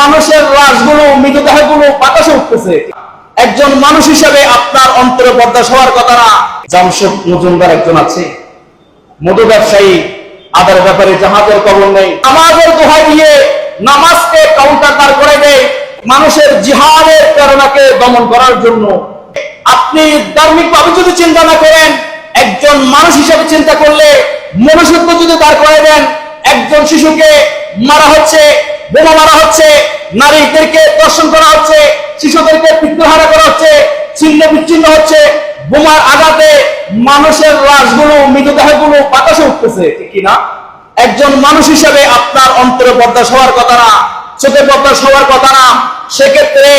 মানুষের লাশগুলো মৃতদেহগুলো বাতাসে উঠতেছে। একজন মানুষ হিসেবে আপনার অন্তরে পর্দা হওয়ার কথা না। জামশেদ মজুমদার একজন আছে। মধু ব্যবসায়ী, আদার ব্যাপারে জাহাজের খবর নেই। নামাজের দোহাই দিয়ে নামাজকে কাউন্টার করে দেয়। মানুষের জিহাদের প্রেরণাকে দমন করার জন্য। আপনি ধার্মিক ভাবে যদি চিন্তা না করেন, একজন মানুষ হিসেবে চিন্তা করলে মনুষ্যত্ব যদি দাঁড় করে দেন, একজন শিশুকে মারা হচ্ছে বোমা মারা হচ্ছে, নারীদেরকে দর্শন করা হচ্ছে, শিশুদেরকে পিতৃহারা করা হচ্ছে, ছিন্ন বিচ্ছিন্ন হচ্ছে, বোমার আঘাতে মানুষের লাশগুলো মৃতদেহগুলো বাতাসে উঠতেছে, ঠিক কিনা একজন মানুষ হিসেবে আপনার অন্তরে পর্দা হওয়ার কথা না, চোখে পর্দা হওয়ার কথা না, সেক্ষেত্রে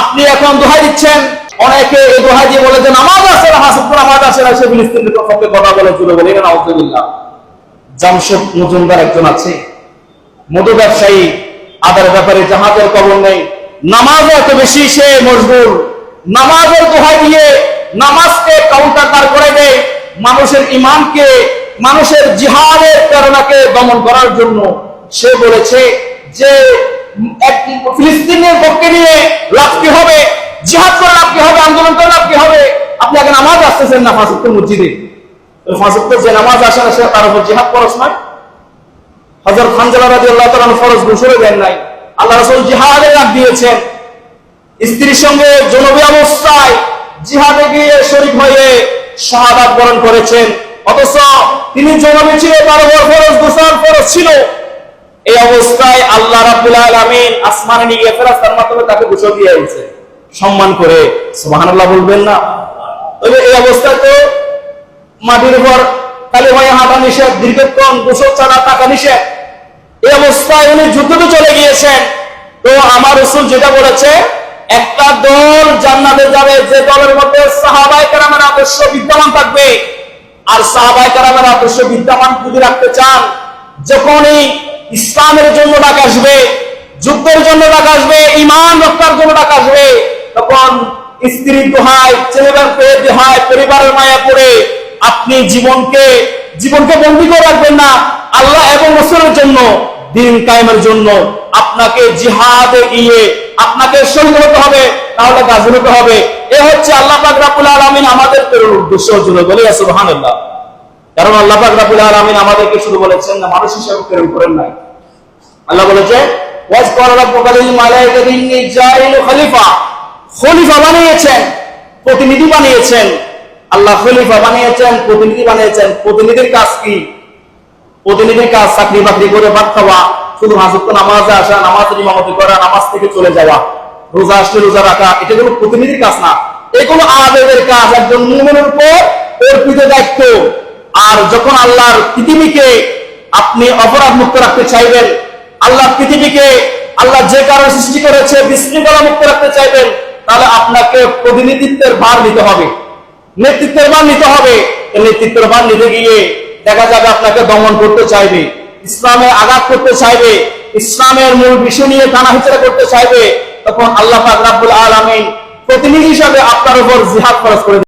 আপনি এখন দোহাই দিচ্ছেন, অনেকে এই দোহাই দিয়ে বলে যে, নামাজ আসে না আসে না সে ফিলিস্তিনের কথা বলে জুড়ে বলে না জামশেদ মজুমদার একজন আছে, মধু ব্যবসায়ী আদার ব্যাপারে জাহাজের খবর নেই। নামাজ এত বেশি সে মজবুর। নামাজের দোহাই দিয়ে নামাজকে কাউন্টার করে দেয় মানুষের ইমানকে মানুষের জিহাদের প্রেরণাকে দমন করার জন্য। সে বলেছে যে ফিলিস্তিনের পক্ষে নিয়ে লাভ কি হবে? জিহাদ করে লাভ কি হবে? আন্দোলন করে লাভ কি হবে? আপনি আগে নামাজ আসতেছেন না ফাঁসুক্ত মসজিদে। ফাঁসুক্ত যে নামাজ আসে না, সে তার উপর জিহাদ খরচ নয়। হযরত হানজালা রাদিয়াল্লাহু তাআলা ফরজ ঘোষণা দেন নাই। আল্লাহ রাসূল জিহাদে ডাক দিয়েছেন। স্ত্রীর সঙ্গে জনবী অবস্থায় জিহাদে গিয়ে শরীক হয়ে শাহাদাত বরণ করেছেন। অথচ তিনি জনবী ছিল তার উপর ফরজ গোসল ফরজ ছিল। এই অবস্থায় আল্লাহ রাব্বুল আলামিন আসমানে নিয়ে ফেরেশতার মাধ্যমে তাকে গোসল দিয়ে দিয়েছে সম্মান করে, সুবহানাল্লাহ বলবেন না? তবে এই অবস্থায় তো মাটির উপর হয়ে হাঁটা নিষেধ দীর্ঘক্ষণ গোসল ছাড়া, টাকা নিষেধ। এই অবস্থায় উনি যুদ্ধতে চলে গিয়েছেন। তো আমার রসুল যেটা বলেছে, একটা দল জান্নাতে যাবে, যে দলের মধ্যে সাহাবাই কারামের আদর্শ বিদ্যমান থাকবে। আর সাহাবাই কারামের আদর্শ বিদ্যমান যদি রাখতে চান, যখনই ইসলামের জন্য ডাক আসবে, যুদ্ধের জন্য ডাক আসবে ইমান রক্ষার জন্য ডাক আসবে, তখন স্ত্রী দোহায়, ছেলেদের পেয়ে দোহায়, পরিবারের মায়া পড়ে আপনি জীবনকে জীবনকে বন্দী করে রাখবেন না। আল্লাহ এবং রসুলের জন্য, দিন কায়েমের জন্য আপনাকে জিহাদে গিয়ে আপনাকে শহীদ হতে হবে, তাহলে গাজী হতে হবে। এ হচ্ছে আল্লাহ পাক আলামিন আমাদের প্রেরণ উদ্দেশ্য জন্য বলে সুবহানাল্লাহ। কারণ আল্লাহ পাক আলামিন আমাদেরকে শুধু বলেছেন না মানুষ হিসেবে প্রেরণ করেন নাই। আল্লাহ বলেছে খলিফা বানিয়েছেন, প্রতিনিধি বানিয়েছেন। আল্লাহ খলিফা বানিয়েছেন, প্রতিনিধি বানিয়েছেন। প্রতিনিধির কাজ কি? প্রতিনিধির কাজ চাকরি বাকরি করে ভাত খাওয়া, শুধু হাজুক্ত নামাজে আসা, নামাজের ইমামতি করা, নামাজ থেকে চলে যাওয়া, রোজা আসলে রোজা রাখা, এটা কোনো প্রতিনিধির কাজ না। এগুলো আবেদের কাজ, একজন মুমিনের উপর অর্পিত দায়িত্ব। আর যখন আল্লাহর পৃথিবীকে আপনি অপরাধ মুক্ত রাখতে চাইবেন আল্লাহ পৃথিবীকে, আল্লাহ যে কারণে সৃষ্টি করেছে বিশৃঙ্খলা মুক্ত রাখতে চাইবেন, তাহলে আপনাকে প্রতিনিধিত্বের ভার নিতে হবে। নেতৃত্বের ভার নিতে হবে। নেতৃত্বের ভার নিতে গিয়ে দেখা যাবে আপনাকে দমন করতে চাইবে, ইসলামে আঘাত করতে চাইবে, ইসলামের মূল বিষয় নিয়ে টানা হিচড়া করতে চাইবে। তখন আল্লাহ পাক রাব্বুল আলামিন প্রতিনিধি হিসাবে আপনার উপর জিহাদ খরচ করে